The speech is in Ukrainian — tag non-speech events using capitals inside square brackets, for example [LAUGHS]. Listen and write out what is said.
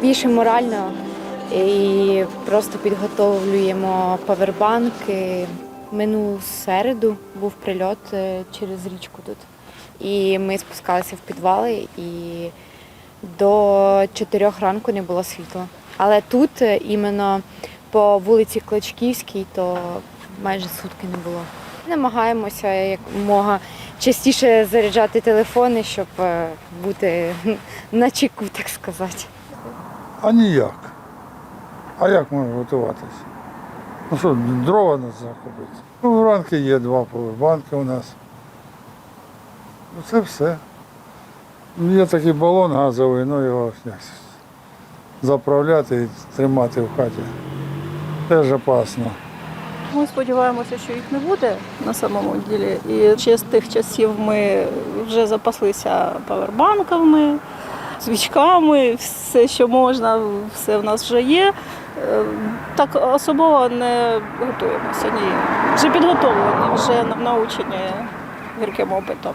більше морально і просто підготовлюємо павербанки. Минулу середу був прильот е, через річку тут. І ми спускалися в підвали і до 4 ранку не було світла. Але тут е, іменно по вулиці Клочківській, то майже сутки не було. Намагаємося якомога частіше заряджати телефони, щоб е, бути [LAUGHS] на чеку, так сказати. А ніяк. А як можна готуватися? Ну що, дрова нас захопити? Ну, вранки є два повербанки у нас. Ну, це все. Ну, Є такий балон газовий, ну його заправляти і тримати в хаті. Теж опасно. Ми сподіваємося, що їх не буде на самому ділі. І ще з тих часів ми вже запаслися павербанками, свічками, все, що можна, все в нас вже є. Е, Так особово не готуємося. Ні. Вже підготовлені, вже навчені гірким опитом.